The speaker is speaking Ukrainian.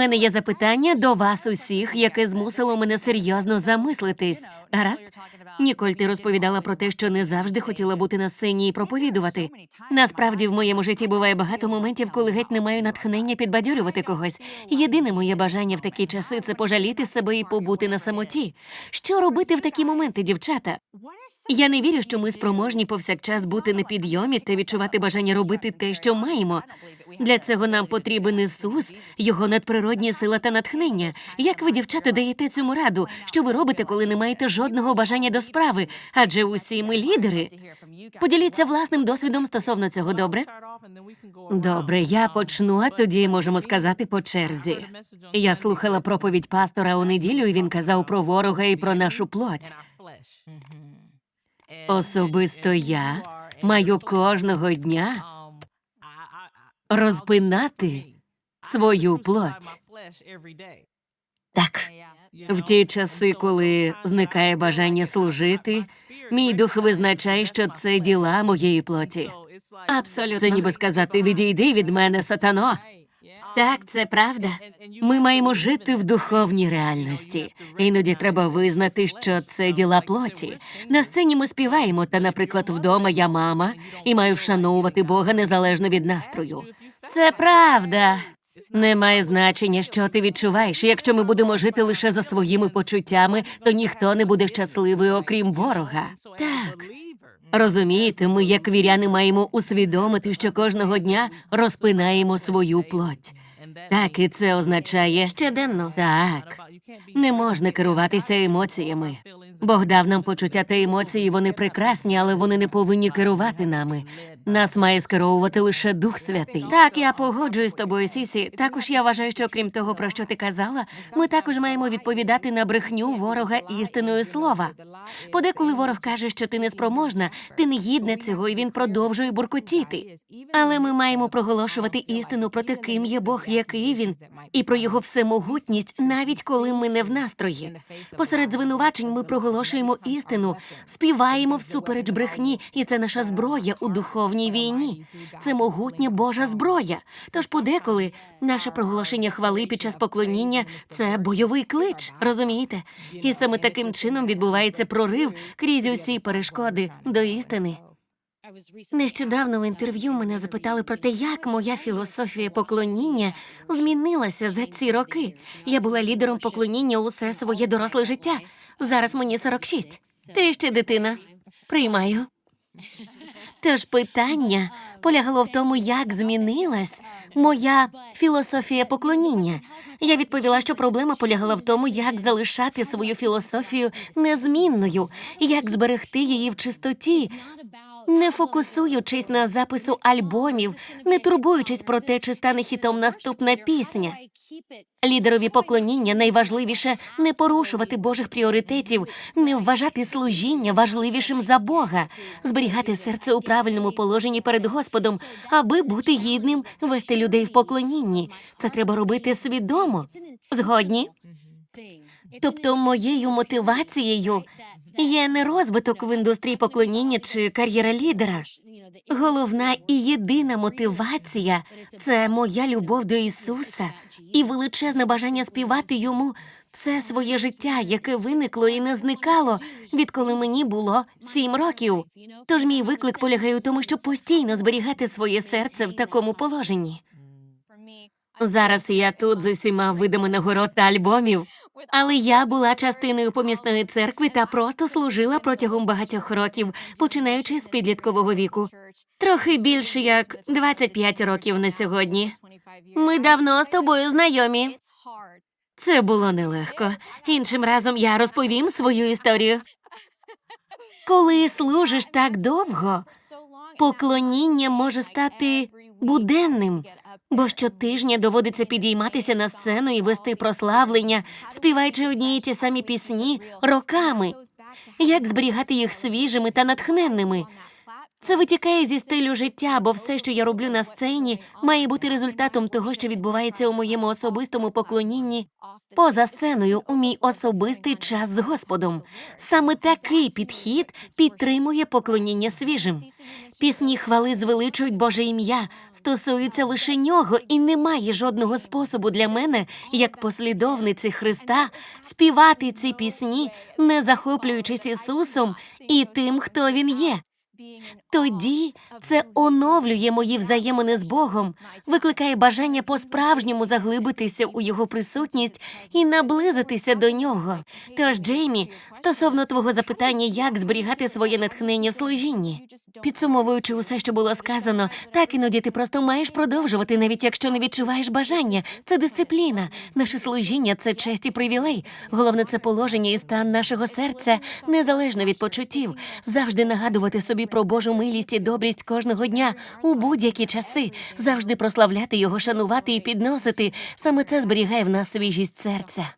мене є запитання до вас усіх, яке змусило мене серйозно замислитись. Гаразд? Ніколь, ти розповідала про те, що не завжди хотіла бути на сцені і проповідувати. Насправді, в моєму житті буває багато моментів, коли геть не маю натхнення підбадьорювати когось. Єдине моє бажання в такі часи це пожаліти себе і побути на самоті. Що робити в такі моменти, дівчата? Я не вірю, що ми спроможні повсякчас бути на підйомі та відчувати бажання робити те, що маємо. Для цього нам потрібен Ісус, його надприродні сила та натхнення. Як ви, дівчата, даєте цьому раду? Що ви робите, коли не маєте жодного бажання до справи? Адже усі ми лідери. Поділіться власним досвідом стосовно цього. Добре? Добре, я почну, а тоді можемо сказати по черзі. Я слухала проповідь пастора у неділю, і він казав про ворога і про нашу плоть. Особисто я маю кожного дня розпинати свою плоть. Так, в ті часи, коли зникає бажання служити, мій дух визначає, що це діла моєї плоті. Абсолютно. Це ніби сказати відійди від мене, сатано. Так, це правда. Ми маємо жити в духовній реальності. Іноді треба визнати, що це діла плоті. На сцені ми співаємо, та, наприклад, вдома я мама і маю вшановувати Бога незалежно від настрою. Це правда. Немає значення, що ти відчуваєш. Якщо ми будемо жити лише за своїми почуттями, то ніхто не буде щасливий, окрім ворога. Так. Розумієте, ми, як віряни, маємо усвідомити, що кожного дня розпинаємо свою плоть. Так, і це означає щоденно. Так, не можна керуватися емоціями. Бог дав нам почуття та емоції, вони прекрасні, але вони не повинні керувати нами. Нас має скеровувати лише Дух Святий. Так, я погоджуюсь з тобою, Сісі. Також я вважаю, що крім того, про що ти казала, ми також маємо відповідати на брехню ворога істиною слова. Подеколи ворог каже, що ти неспроможна, ти не гідна цього, і він продовжує буркотіти. Але ми маємо проголошувати істину про те, ким є Бог, який він, і про його всемогутність, навіть коли ми не в настрої. Посеред звинувачень ми проголошуємо істину, співаємо всупереч брехні, і це наша зброя у духовній війні. Це могутня Божа зброя. Тож подеколи наше проголошення хвали під час поклоніння це бойовий клич, розумієте? І саме таким чином відбувається прорив крізь усі перешкоди до істини. Нещодавно в інтерв'ю мене запитали про те, як моя філософія поклоніння змінилася за ці роки. Я була лідером поклоніння усе своє доросле життя. Зараз мені 46. Ти ще дитина. Приймаю. Тож питання полягало в тому, як змінилась моя філософія поклоніння. Я відповіла, що проблема полягала в тому, як залишати свою філософію незмінною, як зберегти її в чистоті, не фокусуючись на запису альбомів, не турбуючись про те, чи стане хітом наступна пісня. Лідерові поклоніння найважливіше не порушувати Божих пріоритетів, не вважати служіння важливішим за Бога, зберігати серце у правильному положенні перед Господом, аби бути гідним вести людей в поклонінні. Це треба робити свідомо. Згодні? Тобто моєю мотивацією є не розвиток в індустрії поклоніння чи кар'єра лідера. Головна і єдина мотивація це моя любов до Ісуса і величезне бажання співати йому все своє життя, яке виникло і не зникало, відколи мені було сім років. Тож мій виклик полягає у тому, щоб постійно зберігати своє серце в такому положенні. Зараз я тут з усіма видами нагород та альбомів. Але я була частиною помісної церкви та просто служила протягом багатьох років, починаючи з підліткового віку. Трохи більше як 25 років на сьогодні. Ми давно з тобою знайомі. Це було нелегко. Іншим разом я розповім свою історію. Коли служиш так довго, поклоніння може стати буденним, бо щотижня доводиться підійматися на сцену і вести прославлення, співаючи одні й ті самі пісні роками. Як зберігати їх свіжими та натхненними? Це витікає зі стилю життя, бо все, що я роблю на сцені, має бути результатом того, що відбувається у моєму особистому поклонінні поза сценою у мій особистий час з Господом. Саме такий підхід підтримує поклоніння свіжим. Пісні хвали звеличують Боже ім'я, стосуються лише нього, і немає жодного способу для мене, як послідовниці Христа, співати ці пісні, не захоплюючись Ісусом і тим, хто Він є. Тоді це оновлює мої взаємини з Богом, викликає бажання по-справжньому заглибитися у його присутність і наблизитися до нього. Тож, Джеймі, стосовно твого запитання, як зберігати своє натхнення в служінні, підсумовуючи усе, що було сказано, так іноді ти просто маєш продовжувати, навіть якщо не відчуваєш бажання. Це дисципліна. Наше служіння це честь і привілей. Головне це положення і стан нашого серця, незалежно від почуттів, завжди нагадувати собі про Божу милість і добрість кожного дня у будь-які часи, завжди прославляти його, шанувати і підносити. Саме це зберігає в нас свіжість серця.